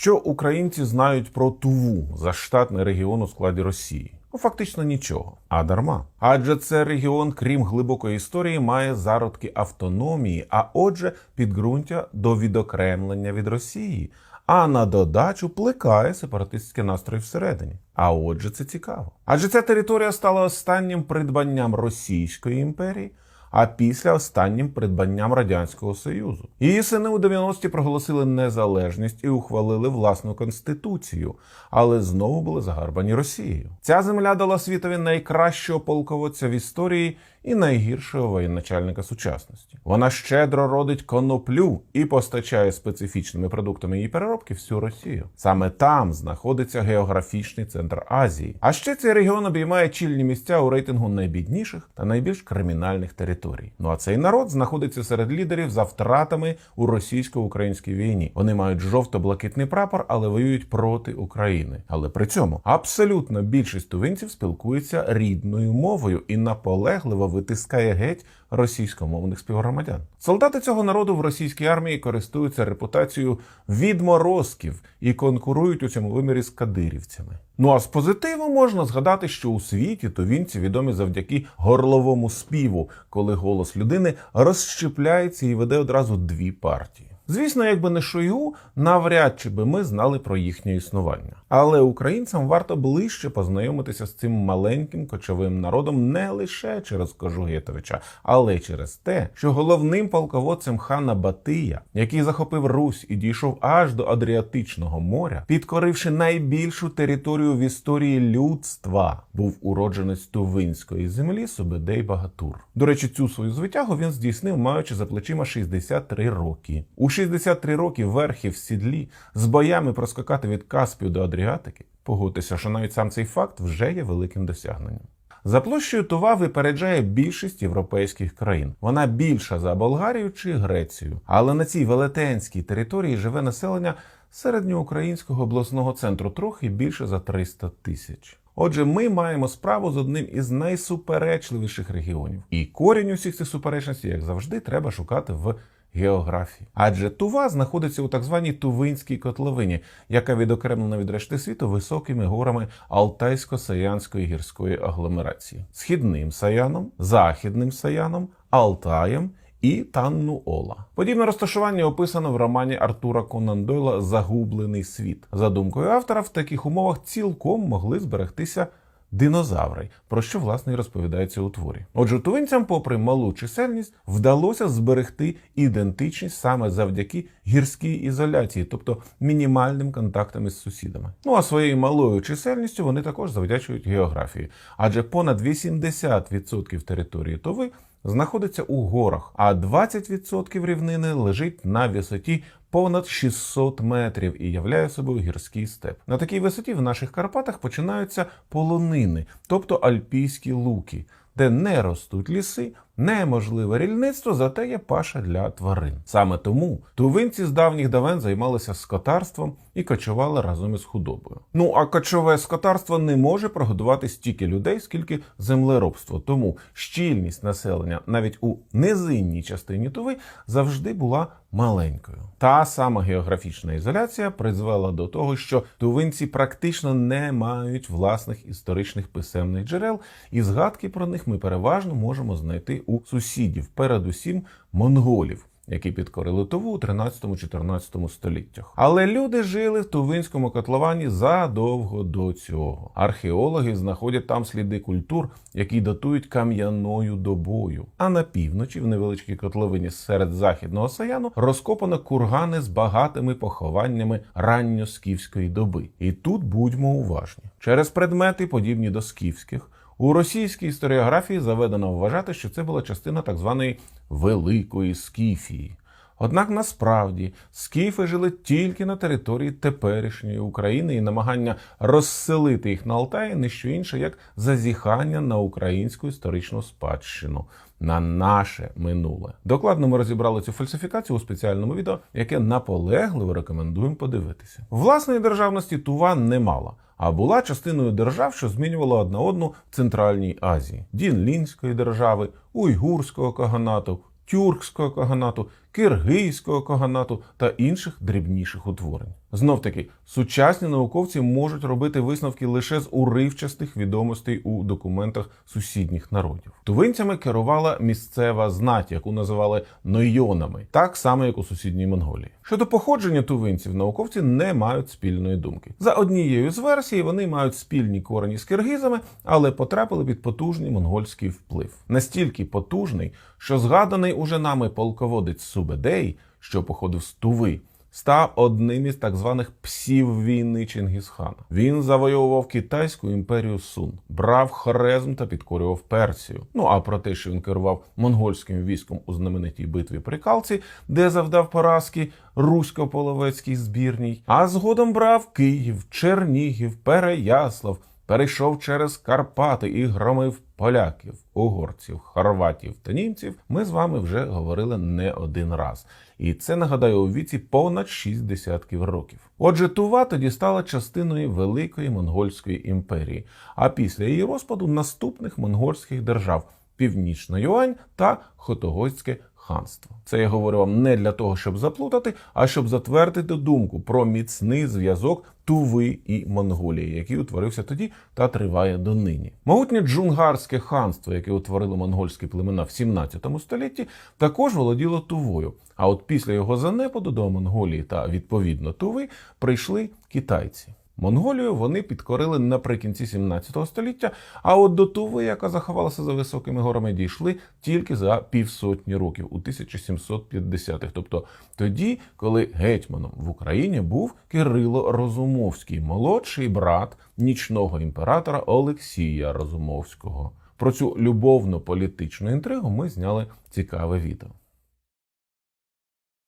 Що українці знають про Туву заштатний регіон у складі Росії? Ну, фактично нічого, а дарма. Адже це регіон, крім глибокої історії, має зародки автономії, а отже, підґрунтя до відокремлення від Росії. А на додачу плекає сепаратистські настрої всередині. А отже, це цікаво. Адже ця територія стала останнім придбанням Російської імперії, а після останнім придбанням Радянського Союзу. Її сини у 90-ті проголосили незалежність і ухвалили власну конституцію, але знову були загарбані Росією. Ця земля дала світові найкращого полководця в історії і найгіршого воєначальника сучасності. Вона щедро родить коноплю і постачає специфічними продуктами її переробки всю Росію. Саме там знаходиться географічний центр Азії. А ще цей регіон обіймає чільні місця у рейтингу найбідніших та найбільш кримінальних територій. Ну а цей народ знаходиться серед лідерів за втратами у російсько-українській війні. Вони мають жовто-блакитний прапор, але воюють проти України. Але при цьому абсолютна більшість тувинців спілкується рідною мовою і наполегливо витискає геть російськомовних співгромадян. Солдати цього народу в російській армії користуються репутацією відморозків і конкурують у цьому вимірі з кадирівцями. Ну а з позитиву можна згадати, що у світі тувінці відомі завдяки горловому співу, коли голос людини розщепляється і веде одразу дві партії. Звісно, якби не Шойгу, навряд чи би ми знали про їхнє існування. Але українцям варто ближче познайомитися з цим маленьким кочовим народом не лише через Кожугетовича, але й через те, що головним полководцем хана Батия, який захопив Русь і дійшов аж до Адріатичного моря, підкоривши найбільшу територію в історії людства, був уродженець Тувинської землі Субедей Багатур. До речі, цю свою звитягу він здійснив, маючи за плечима 63 роки. У 63 роки верхи в сідлі з боями проскакати від Каспію до Адріатики. Погодьтеся, що навіть сам цей факт вже є великим досягненням. За площею Тува випереджає більшість європейських країн. Вона більша за Болгарію чи Грецію. Але на цій велетенській території живе населення середньоукраїнського обласного центру трохи більше за 300 тисяч. Отже, ми маємо справу з одним із найсуперечливіших регіонів. І корінь усіх цих суперечностей, як завжди, треба шукати в географії. Адже Тува знаходиться у так званій Тувинській котловині, яка відокремлена від решти світу високими горами Алтайсько-Саянської гірської агломерації, східним Саяном, західним Саяном, Алтаєм. І Танну Ола. Подібне розташування описано в романі Артура Конан Дойла Загублений світ. За думкою автора, в таких умовах цілком могли зберегтися динозаври, про що власне і розповідається у творі. Отже, тувинцям, попри малу чисельність, вдалося зберегти ідентичність саме завдяки гірській ізоляції, тобто мінімальним контактам із сусідами. Ну а своєю малою чисельністю вони також завдячують географії, адже понад 80% території Туви знаходиться у горах, а 20% рівнини лежить на висоті понад 600 метрів і являє собою гірський степ. На такій висоті в наших Карпатах починаються полонини, тобто альпійські луки, де не ростуть ліси, неможливе рільництво, зате є паша для тварин. Саме тому тувинці з давніх давен займалися скотарством і кочували разом із худобою. Ну а кочове скотарство не може прогодувати стільки людей, скільки землеробство. Тому щільність населення навіть у низинній частині Туви завжди була маленькою. Та сама географічна ізоляція призвела до того, що тувинці практично не мають власних історичних писемних джерел, і згадки про них ми переважно можемо знайти у сусідів, передусім монголів. Які підкорили Туву у 13-14 століттях. Але люди жили в Тувинському котловані задовго до цього. Археологи знаходять там сліди культур, які датують кам'яною добою. А на півночі, в невеличкій котловині серед західного саяну, розкопано кургани з багатими похованнями ранньоскіфської доби. І тут будьмо уважні. Через предмети, подібні до скіфських, у російській історіографії заведено вважати, що це була частина так званої Великої Скіфії. Однак насправді скіфи жили тільки на території теперішньої України, і намагання розселити їх на Алтаї не що інше, як зазіхання на українську історичну спадщину. На наше минуле докладно ми розібрали цю фальсифікацію у спеціальному відео, яке наполегливо рекомендуємо подивитися. Власної державності Тува не мала, а була частиною держав, що змінювала одна одну в Центральній Азії: Дінлінської держави, Уйгурського каганату, Тюркського каганату, киргизького каганату та інших дрібніших утворень. Знов таки, сучасні науковці можуть робити висновки лише з уривчастих відомостей у документах сусідніх народів. Тувинцями керувала місцева знать, яку називали нойонами, так само як у сусідній Монголії. Щодо походження тувинців, науковці не мають спільної думки. За однією з версій, вони мають спільні корені з киргизами, але потрапили під потужний монгольський вплив. Настільки потужний, що згаданий уже нами полководець Субедей, що походив з Туви, став одним із так званих псів війни Чингісхана. Він завойовував китайську імперію Сун, брав Хорезм та підкорював Персію. Ну а про те, що він керував монгольським військом у знаменитій битві при Калці, де завдав поразки русько-половецькій збірній, а згодом брав Київ, Чернігів, Переяслав. Перейшов через Карпати і громив поляків, угорців, хорватів та німців. Ми з вами вже говорили не один раз. І це нагадаю у віці понад 6 десятків років. Отже, Тува тоді стала частиною Великої Монгольської імперії, а після її розпаду наступних монгольських держав Північна Юань та Хотогойське ханство. Це я говорю вам не для того, щоб заплутати, а щоб затвердити думку про міцний зв'язок Туви і Монголії, який утворився тоді та триває донині. Могутнє джунгарське ханство, яке утворило монгольські племена в 17 столітті, також володіло Тувою. А от після його занепаду до Монголії та відповідно Туви прийшли китайці. Монголію вони підкорили наприкінці 17 століття, а от до Туви, яка заховалася за високими горами, дійшли тільки за півсотні років у 1750-х. Тобто тоді, коли гетьманом в Україні був Кирило Розумовський, молодший брат нічного імператора Олексія Розумовського. Про цю любовно політичну інтригу ми зняли цікаве відео.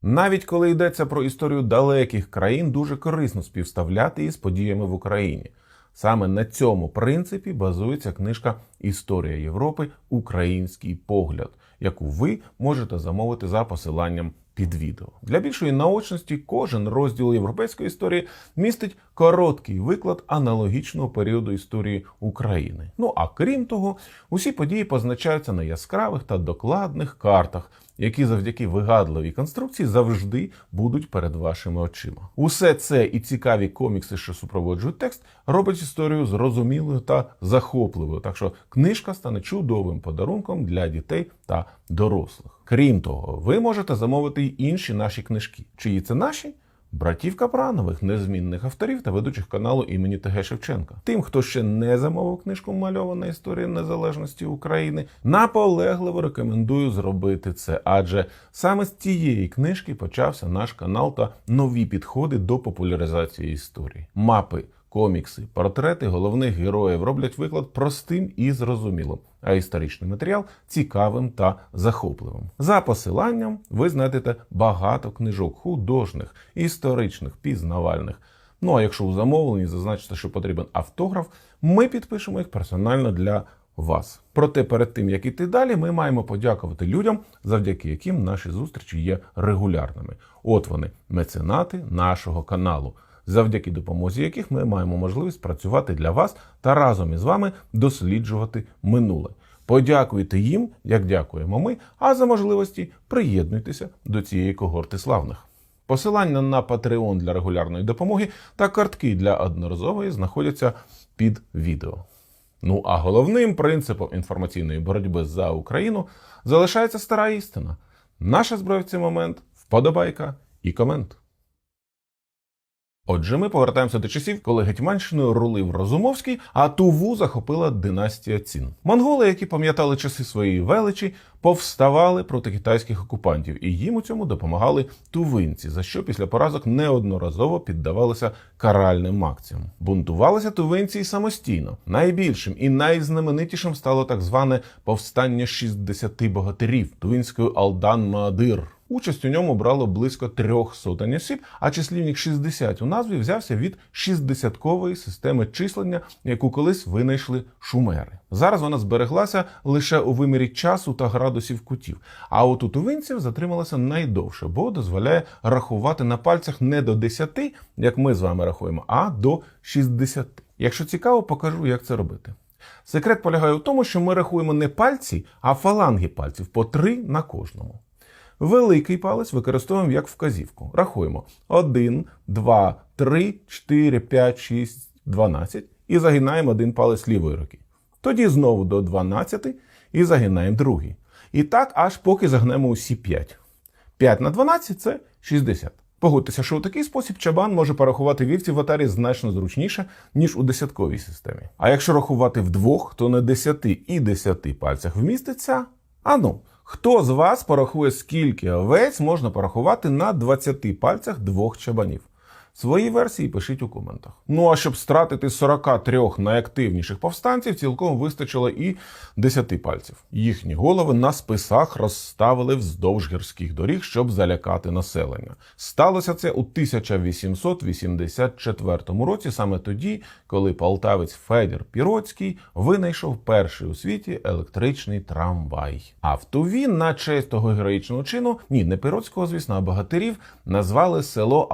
Навіть коли йдеться про історію далеких країн, дуже корисно співставляти її з подіями в Україні. Саме на цьому принципі базується книжка Історія Європи Український погляд, яку ви можете замовити за посиланням під відео. Для більшої наочності кожен розділ європейської історії містить короткий виклад аналогічного періоду історії України. Ну а крім того, усі події позначаються на яскравих та докладних картах, які завдяки вигадливій конструкції завжди будуть перед вашими очима. Усе це і цікаві комікси, що супроводжують текст, робить історію зрозумілою та захопливою. Так що книжка стане чудовим подарунком для дітей та дорослих. Крім того, ви можете замовити й інші наші книжки. Чиї це наші? Братів Капранових, незмінних авторів та ведучих каналу імені ТГ Шевченка. Тим, хто ще не замовив книжку Мальована історія незалежності України, наполегливо рекомендую зробити це, адже саме з цієї книжки почався наш канал та нові підходи до популяризації історії. Мапи, комікси, портрети головних героїв роблять виклад простим і зрозумілим, а історичний матеріал цікавим та захопливим. За посиланням ви знайдете багато книжок художніх, історичних, пізнавальних. Ну а якщо у замовленні зазначите, що потрібен автограф, ми підпишемо їх персонально для вас. Проте перед тим як іти далі, ми маємо подякувати людям, завдяки яким наші зустрічі є регулярними. От вони, меценати нашого каналу завдяки допомозі яких ми маємо можливість працювати для вас та разом із вами досліджувати минуле. Подякуйте їм, як дякуємо ми, а за можливості приєднуйтеся до цієї когорти славних. Посилання на Patreon для регулярної допомоги та картки для одноразової знаходяться під відео. Ну а головним принципом інформаційної боротьби за Україну залишається стара істина. Наша зброя в цей момент вподобайка і комент. Отже, ми повертаємося до часів, коли Гетьманщиною рулив Розумовський, а Туву захопила династія цін. Монголи, які пам'ятали часи своєї величі, повставали проти китайських окупантів, і їм у цьому допомагали тувинці, за що після поразок неодноразово піддавалися каральним акціям. Бунтувалися тувинці й самостійно. Найбільшим і найзнаменитішим стало так зване повстання 60 богатирів тувинської Алдан Маадир. Участь у ньому брало близько трьох сотень осіб, а числівник 60 у назві взявся від 60-кової системи числення, яку колись винайшли шумери. Зараз вона збереглася лише у вимірі часу та градусів кутів. А от у тувинців затрималася найдовше, бо дозволяє рахувати на пальцях не до 10, як ми з вами рахуємо, а до 60. Якщо цікаво, покажу, як це робити. Секрет полягає в тому, що ми рахуємо не пальці, а фаланги пальців по три на кожному. Великий палець використовуємо як вказівку. Рахуємо 1, 2, 3, 4, 5, 6, 12 і загинаємо один палець лівої руки. Тоді знову до 12 і загинаємо другий. І так аж поки загнемо усі 5. 5 на 12 це 60. Погодьтеся, що у такий спосіб чабан може порахувати вівці в атарі значно зручніше, ніж у десятковій системі. А якщо рахувати вдвох, то на 10 і 10 пальцях вміститься. Ану, хто з вас порахує, скільки овець можна порахувати на 20 пальцях двох чабанів? Свої версії пишіть у коментах. Ну а щоб стратити 43 найактивніших повстанців, цілком вистачило і 10 пальців. Їхні голови на списах розставили вздовж гірських доріг, щоб залякати населення. Сталося це у 1884 році, саме тоді, коли полтавець Федір Піроцький винайшов перший у світі електричний трамвай. А в Туві на честь того героїчного чину, ні, не Піроцького, звісно, а богатирів, назвали село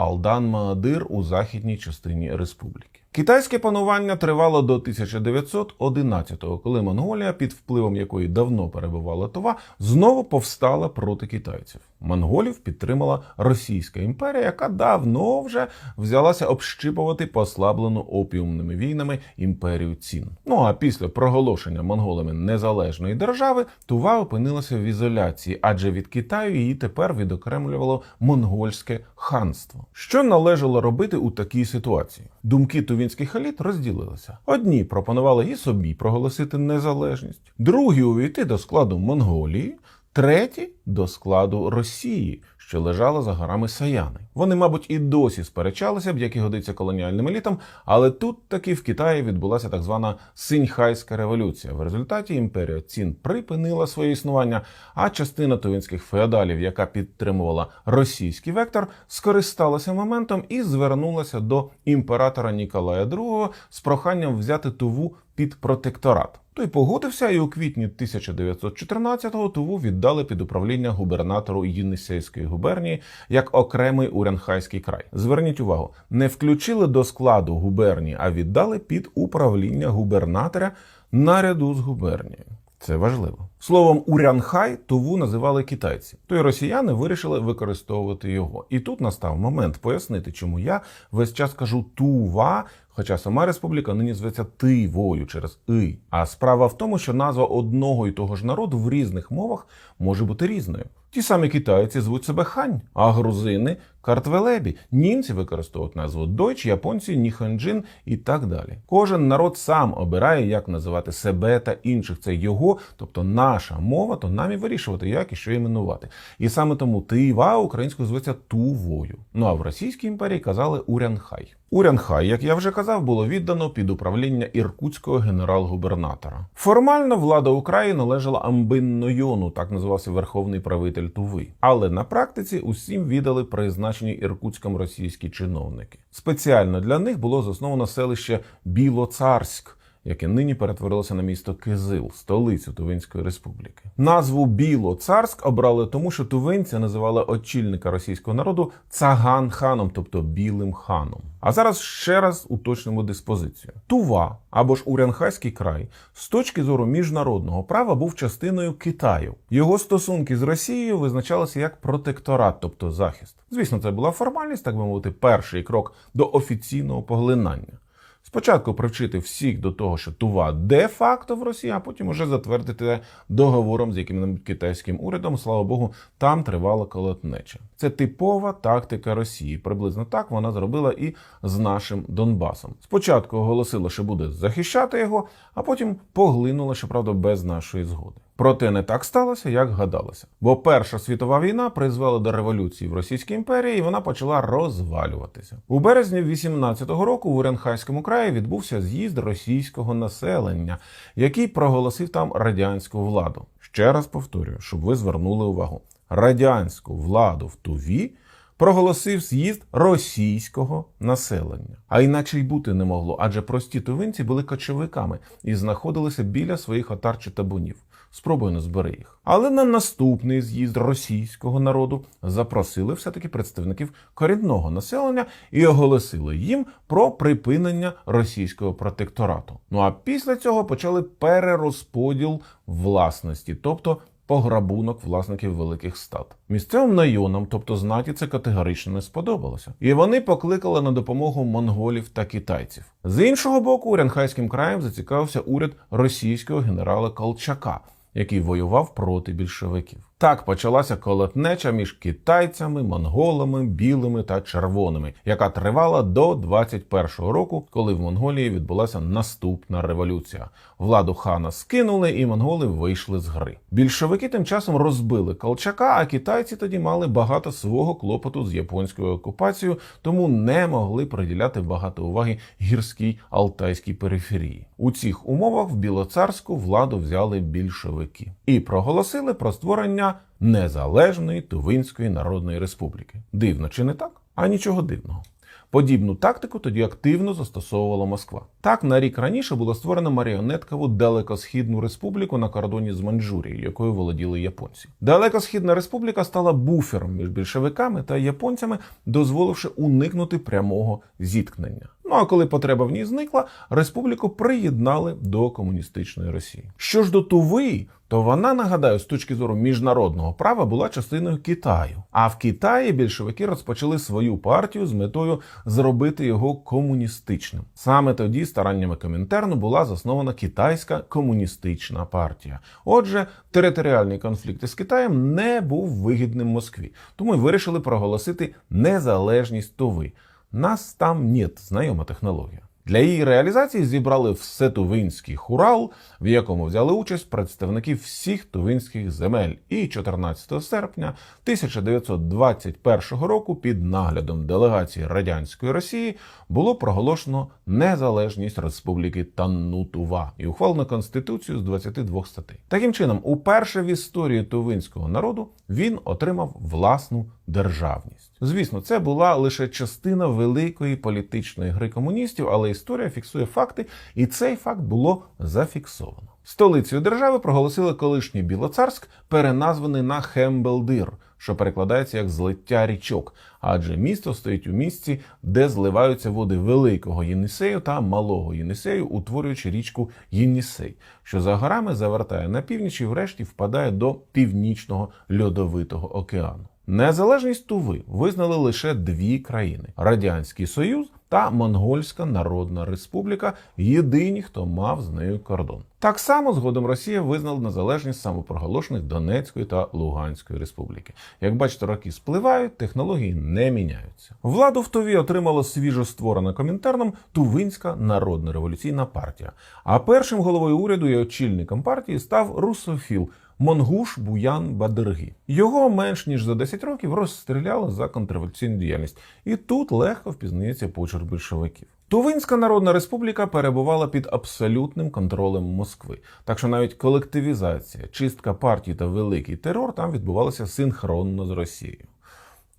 Алдан-Маадир у західній частині республіки. Китайське панування тривало до 1911-го, коли Монголія, під впливом якої давно перебувала Тува, знову повстала проти китайців. Монголів підтримала Російська імперія, яка давно вже взялася общипувати послаблену опіумними війнами імперію цін. Ну а після проголошення монголами незалежної держави Тува опинилася в ізоляції, адже від Китаю її тепер відокремлювало монгольське ханство. Що належало робити у такій ситуації? Думки тувінських еліт розділилися. Одні пропонували і собі проголосити незалежність, другі увійти до складу Монголії. Треті до складу Росії, що лежала за горами Саяни. Вони, мабуть, і досі сперечалися б, як і годиться колоніальним елітам, але тут таки в Китаї відбулася так звана Синьхайська революція. В результаті імперія цін припинила своє існування, а частина тувінських феодалів, яка підтримувала російський вектор, скористалася моментом і звернулася до імператора Ніколая II з проханням взяти Туву під протекторат. Той погодився, і у квітні 1914-го Туву віддали під управління губернатору Єнисейської губернії як окремий Урянхайський край. Зверніть увагу, не включили до складу губернії, а віддали під управління губернатора наряду з губернією. Це важливо. Словом, Урянхай Туву називали китайці. То й росіяни вирішили використовувати його. І тут настав момент пояснити, чому я весь час кажу Тува, хоча сама республіка нині зветься Тивою через И. А справа в тому, що назва одного і того ж народу в різних мовах може бути різною. Ті самі китайці звуть себе хань, а грузини картвелебі. Німці використовують назву дойч, японці ніхонджин і так далі. Кожен народ сам обирає, як називати себе та інших. Це його, тобто наша мова, то нам і вирішувати, як і що іменувати. І саме тому Тива українською зветься Тувою. Ну а в Російській імперії казали Урянхай. Урянхай, як я вже казав, було віддано під управління іркутського генерал-губернатора. Формально влада України належала Амбин-Нойону, так називався верховний правитель Туви. Але на практиці усім віддали призначені іркутськом російські чиновники. Спеціально для них було засновано селище Білоцарськ яке нині перетворилося на місто Кизил, столицю Тувинської республіки. Назву Біло-Царськ обрали тому, що тувинці називали очільника російського народу цаган ханом, тобто білим ханом. А зараз ще раз уточнимо диспозицію. Тува або ж Урянхайський край з точки зору міжнародного права був частиною Китаю. Його стосунки з Росією визначалися як протекторат, тобто захист. Звісно, це була формальність, так би мовити, перший крок до офіційного поглинання. Спочатку привчити всіх до того, що Тува де-факто в Росії, а потім уже затвердити договором з яким китайським урядом. Слава Богу, там тривала колотнеча. Це типова тактика Росії. Приблизно так вона зробила і з нашим Донбасом. Спочатку оголосила, що буде захищати його, а потім поглинула, щоправда, без нашої згоди. Проте не так сталося, як гадалося. Бо Перша світова війна призвела до революції в Російській імперії, і вона почала розвалюватися. У березні 18-го року в Уренхайському краї відбувся з'їзд російського населення, який проголосив там радянську владу. Ще раз повторюю, щоб ви звернули увагу: радянську владу в Туві. Проголосив з'їзд російського населення, а іначе й бути не могло, адже прості тувинці були кочовиками і знаходилися біля своїх отар чи табунів. Спробуй не збери їх. Але на наступний з'їзд російського народу запросили все-таки представників корінного населення і оголосили їм про припинення російського протекторату. Ну а після цього почали перерозподіл власності, тобто пограбунок власників великих стад. Місцевим найонам, тобто знаті, це категорично не сподобалося, і вони покликали на допомогу монголів та китайців. З іншого боку, Урянхайським краєм зацікавився уряд російського генерала Колчака, який воював проти більшовиків. Так почалася колотнеча між китайцями, монголами, білими та червоними, яка тривала до 21-го року, коли в Монголії відбулася наступна революція. Владу хана скинули, і монголи вийшли з гри. Більшовики тим часом розбили Колчака, а китайці тоді мали багато свого клопоту з японською окупацією, тому не могли приділяти багато уваги гірській алтайській периферії. У цих умовах в Білоцарську владу взяли більшовики і проголосили про створення незалежної Тувинської Народної Республіки. Дивно чи не так? А нічого дивного. Подібну тактику тоді активно застосовувала Москва. Так на рік раніше було створено маріонеткову далекосхідну республіку на кордоні з Маньчжурією, якою володіли японці. Далекосхідна республіка стала буфером між більшовиками та японцями, дозволивши уникнути прямого зіткнення. Ну а коли потреба в ній зникла, республіку приєднали до комуністичної Росії. Що ж до Туви, то вона нагадаю, з точки зору міжнародного права була частиною Китаю. А в Китаї більшовики розпочали свою партію з метою зробити його комуністичним. Саме тоді стараннями Комінтерну була заснована китайська комуністична партія. Отже, територіальний конфлікт із Китаєм не був вигідним Москві, тому й вирішили проголосити незалежність Туви. Нас там нет, знайома технологія. Для її реалізації зібрали всетувинський хурал, в якому взяли участь представники всіх тувинських земель. І 14 серпня 1921 року під наглядом делегації радянської Росії було проголошено незалежність Республіки Таннутува і ухвалено конституцію з 22 статей. Таким чином, уперше в історії тувинського народу він отримав власну державність. Звісно, це була лише частина великої політичної гри комуністів, але історія фіксує факти, і цей факт було зафіксовано. Столицею держави проголосили колишній Білоцарськ, переназваний на Хембелдир, що перекладається як злиття річок, адже місто стоїть у місці, де зливаються води великого Єнісею та малого Єнісею, утворюючи річку Єнісей, що за горами завертає на північ і врешті впадає до північного льодовитого океану. Незалежність Туви визнали лише дві країни: Радянський Союз та Монгольська Народна Республіка, єдині, хто мав з нею кордон. Так само згодом Росія визнала незалежність самопроголошених Донецької та Луганської республіки. Як бачите, роки спливають, технології не міняються. Владу в Туві отримала свіжо створена комінтерном Тувинська народна революційна партія. А першим головою уряду і очільником партії став русофіл. Монгуш Буян Бадирги. Його менш ніж за 10 років розстріляли за контрреволюційну діяльність, і тут легко впізнається почерк більшовиків. Тувинська Народна Республіка перебувала під абсолютним контролем Москви, так що навіть колективізація, чистка партій та великий терор там відбувалися синхронно з Росією.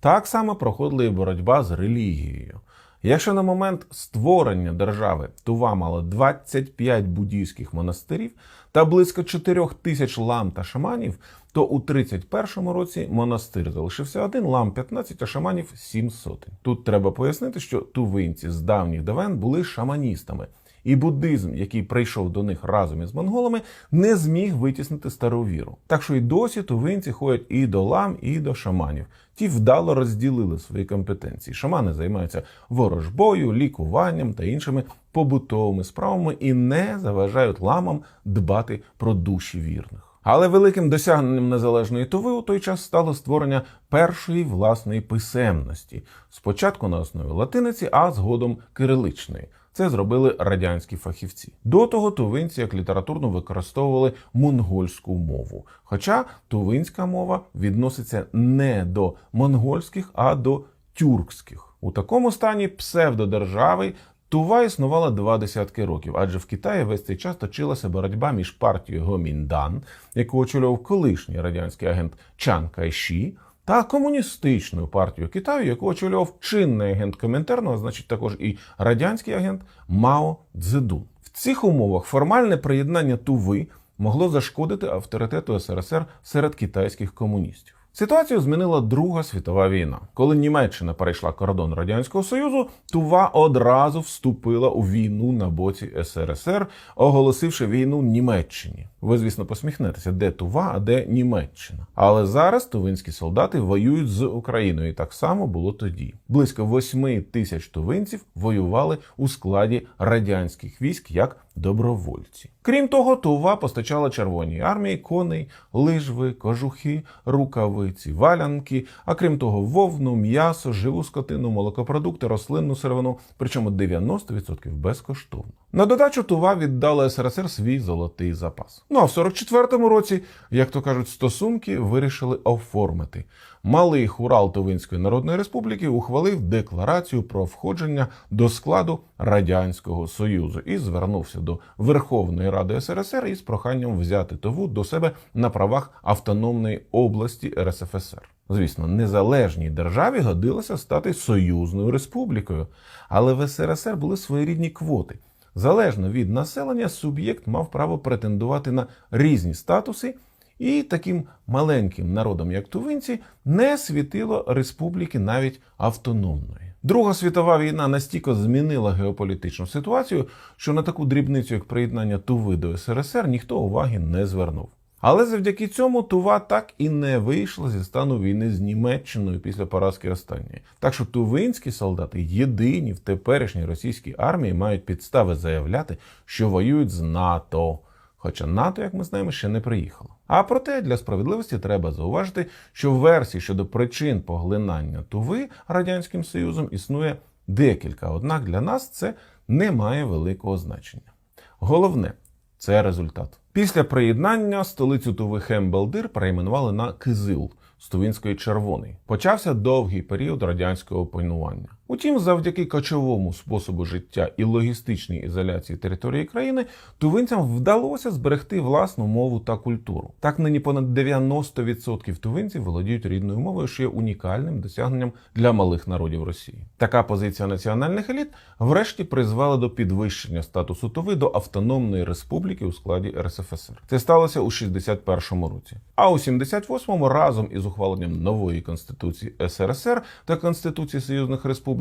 Так само проходила і боротьба з релігією. Якщо на момент створення держави Тува мала 25 буддійських монастирів та близько 4 тисяч лам та шаманів, то у 31 році монастир залишився один, лам 15, а шаманів 7 сотень. Тут треба пояснити, що тувинці з давніх давен були шаманістами. І буддизм, який прийшов до них разом із монголами, не зміг витіснити стару віру. Так що й досі тувинці ходять і до лам, і до шаманів. Ті вдало розділили свої компетенції. Шамани займаються ворожбою, лікуванням та іншими побутовими справами і не заважають ламам дбати про душі вірних. Але великим досягненням незалежної Туви у той час стало створення першої власної писемності, спочатку на основі латиниці, а згодом кириличної. Це зробили радянські фахівці. До того тувинці як літературно використовували монгольську мову. Хоча тувинська мова відноситься не до монгольських, а до тюркських. У такому стані псевдодержави Тува існувала два десятки років, адже в Китаї весь цей час точилася боротьба між партією Гоміндан, яку очолював колишній радянський агент Чан Кайші, та комуністичною партією Китаю, яку очолював чинний агент Комінтерну, значить також і радянський агент Мао Цзедун. В цих умовах формальне приєднання Туви могло зашкодити авторитету СРСР серед китайських комуністів. Ситуацію змінила Друга світова війна. Коли Німеччина перейшла кордон Радянського Союзу, Тува одразу вступила у війну на боці СРСР, оголосивши війну Німеччині. Ви, звісно, посміхнетеся, де Тува, а де Німеччина. Але зараз тувинські солдати воюють з Україною, і так само було тоді. Близько 8 тисяч тувинців воювали у складі радянських військ як добровольці. Крім того, Тува постачала Червоній армії коней, лижви, кожухи, рукавиці, валянки, а крім того, вовну, м'ясо, живу скотину, молокопродукти, рослинну сировину, причому 90% безкоштовно. На додачу Тува віддала СРСР свій золотий запас. Ну а в 44-му році, як то кажуть, стосунки вирішили оформити. Малий хурал Тувинської Народної Республіки ухвалив декларацію про входження до складу Радянського Союзу і звернувся до Верховної Ради СРСР із проханням взяти Туву до себе на правах автономної області РСФСР. Звісно, незалежній державі годилося стати союзною республікою, але в СРСР були своєрідні квоти. Залежно від населення, суб'єкт мав право претендувати на різні статуси, і таким маленьким народом, як тувинці, не світило республіки навіть автономної. Друга світова війна настільки змінила геополітичну ситуацію, що на таку дрібницю, як приєднання Туви до СРСР, ніхто уваги не звернув. Але завдяки цьому Тува так і не вийшла зі стану війни з Німеччиною після поразки останньої. Так що тувинські солдати єдині в теперішній російській армії мають підстави заявляти, що воюють з НАТО. Хоча НАТО, як ми знаємо, ще не приїхало. А проте для справедливості треба зауважити, що версій щодо причин поглинання Туви радянським союзом існує декілька. Однак для нас це не має великого значення. Головне це результат. Після приєднання столицю Туви Хембелдир перейменували на Кизил Стовінської червоний. Почався довгий період радянського панування. Утім, завдяки кочовому способу життя і логістичній ізоляції території країни, тувинцям вдалося зберегти власну мову та культуру. Так нині понад 90% тувинців володіють рідною мовою, що є унікальним досягненням для малих народів Росії. Така позиція національних еліт врешті призвела до підвищення статусу Туви до автономної республіки у складі РСФСР. Це сталося у 61-му році. А у 78-му разом із ухваленням нової конституції СРСР та Конституції союзних республік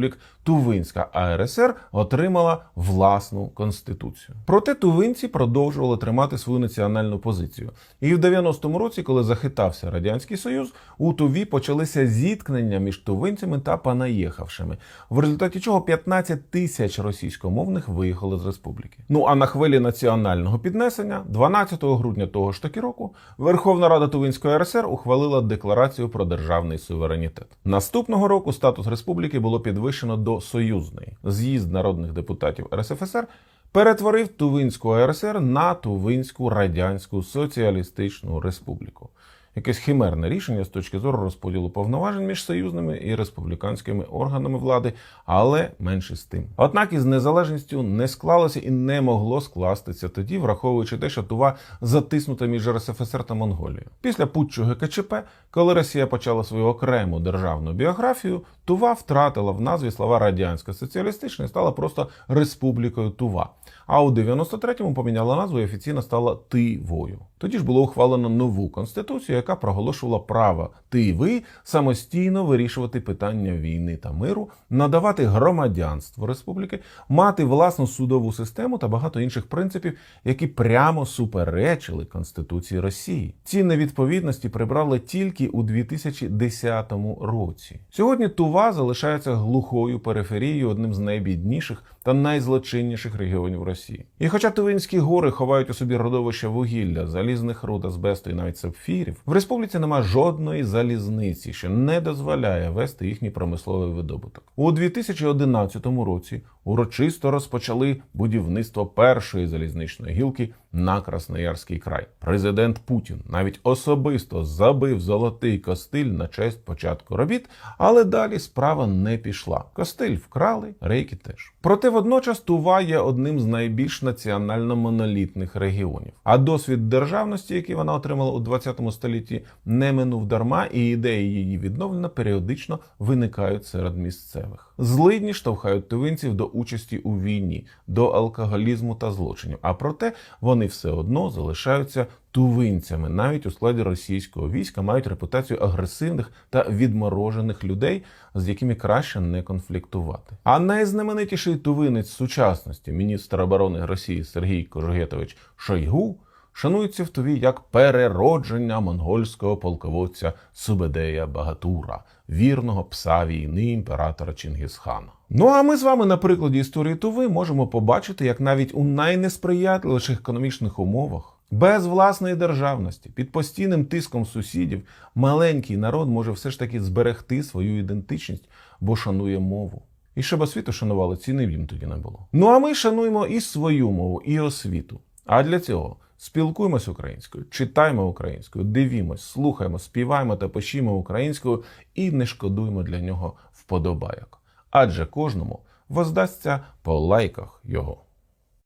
Тувинська АРСР отримала власну конституцію. Проте тувинці продовжували тримати свою національну позицію. І в 90-му році, коли захитався радянський союз, у Туві почалися зіткнення між тувинцями та панаєхавшими, в результаті чого 15 тисяч російськомовних виїхали з республіки. Ну а на хвилі національного піднесення, 12 грудня того ж таки року, Верховна Рада Тувинської РСР ухвалила декларацію про державний суверенітет. Наступного року статус республіки було підвищено до союзної. З'їзд народних депутатів РСФСР перетворив Тувинську РСР на Тувинську Радянську Соціалістичну Республіку. Якесь химерне рішення з точки зору розподілу повноважень між союзними і республіканськими органами влади, але менше з тим. Однак із незалежністю не склалося і не могло скластися тоді, враховуючи те, що Тува затиснута між РСФСР та Монголією. Після путчу ГКЧП, коли Росія почала свою окрему державну біографію, Тува втратила в назві слова радянська соціалістична і стала просто Республікою Тува. А у 93-му поміняла назву і офіційно стала Тивою. Тоді ж було ухвалено нову конституцію, яка проголошувала право Тиви самостійно вирішувати питання війни та миру, надавати громадянство республіки, мати власну судову систему та багато інших принципів, які прямо суперечили Конституції Росії. Ці невідповідності прибрали тільки у 2010 році. Сьогодні Тува залишається глухою периферією, одним з найбідніших та найзлочинніших регіонів Росії. І хоча Тувинські гори ховають у собі родовище вугілля, залізних руд, азбесту і навіть сапфірів, в республіці нема жодної залізниці, що не дозволяє вести їхній промисловий видобуток. У 2011 році урочисто розпочали будівництво першої залізничної гілки на Красноярський край. Президент Путін навіть особисто забив золотий костиль на честь початку робіт, але далі справа не пішла. Костиль вкрали, рейки теж. Проте водночас Тува є одним з найбільш національно монолітних регіонів. А досвід державності, який вона отримала у 20 столітті, не минув дарма, і ідеї її відновлення періодично виникають серед місцевих. Злидні штовхають тувинців до участі у війні, до алкоголізму та злочинів. А проте вони все одно залишаються тувинцями. Навіть у складі російського війська мають репутацію агресивних та відморожених людей, з якими краще не конфліктувати. А найзнаменитіший тувинець сучасності, міністр оборони Росії Сергій Кожугетович Шойгу, шанується в Туві як переродження монгольського полководця Субедея Багатура, вірного пса війни імператора Чингісхана. Ну а ми з вами на прикладі історії Туви можемо побачити, як навіть у найнесприятливіших економічних умовах. Без власної державності, під постійним тиском сусідів, маленький народ може все ж таки зберегти свою ідентичність, бо шанує мову. І щоб освіту шанували, ціни їм тоді не було. Ну а ми шануємо і свою мову, і освіту. А для цього спілкуємось українською, читаємо українською, дивімось, слухаємо, співаємо та пишімо українською і не шкодуємо для нього вподобайок. Адже кожному воздасться по лайках його.